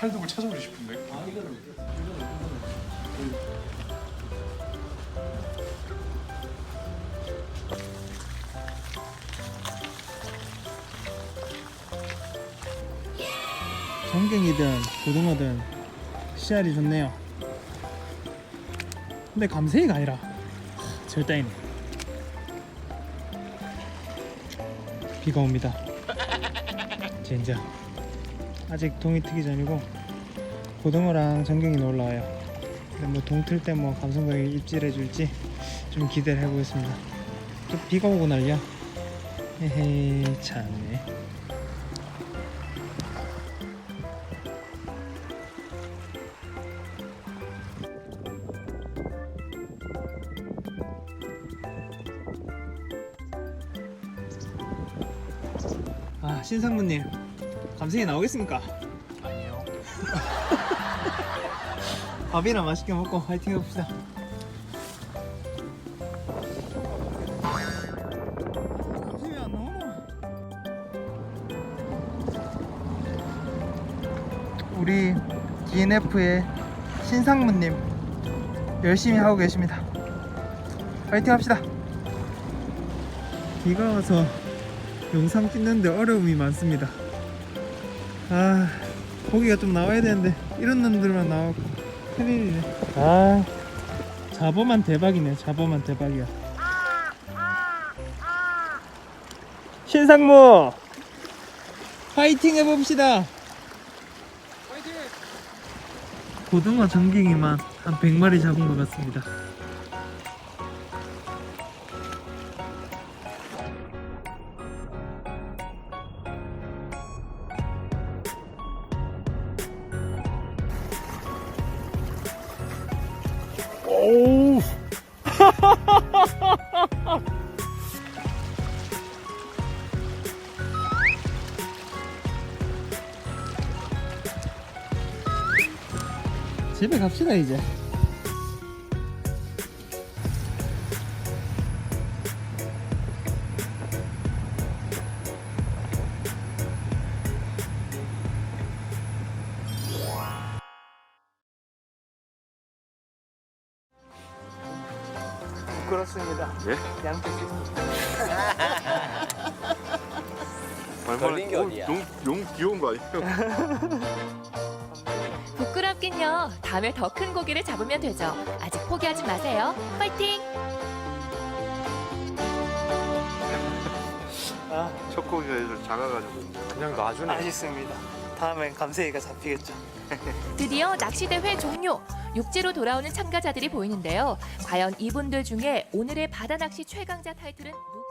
칼독을 찾아보고 싶은데. 아 이거는 이거는 전갱이든 고등어든 씨알이 좋네요. 근데 감세이가 아니라 하, 절단이네. 비가 옵니다. 진짜 아직 동이 트기 전이고 고등어랑 전갱이는 올라와요. 근데 뭐 동틀 때 뭐 감성동이 입질해 줄지 좀 기대를 해보겠습니다. 또 비가 오고 난리야. 헤헤 참네. 아 신상무님 감성이 나오겠습니까? 아니요. 밥이나 맛있게 먹고 화이팅 해봅시다. 감성이 안 나오나? 우리 DNF의 신상무님 열심히 하고 계십니다. 화이팅 합시다. 비가 와서 영상 찍는데 어려움이 많습니다. 아 고기가 좀 나와야 되는데 이런 놈들만 나오고 큰일이네. 아 잡어만 대박이네. 잡어만 대박이야. 신상무 파이팅 해봅시다. 파이팅. 고등어 전갱이만 한 100마리 잡은 것 같습니다. 오. 집에 갑시다 이제. 부끄럽습니다. 예? 걸린 게 어디야? 용, 용 귀여운 거 아니에요? 부끄럽긴요. 다음에 더 큰 고기를 잡으면 되죠. 아직 포기하지 마세요. 파이팅! 아, 첫 고기가 좀 작아가지고. 그냥 놔주네. 아쉽습니다. 다음엔 감세이가 잡히겠죠. 드디어 낚시대회 종료! 육지로 돌아오는 참가자들이 보이는데요. 과연 이분들 중에 오늘의 바다 낚시 최강자 타이틀은 누구?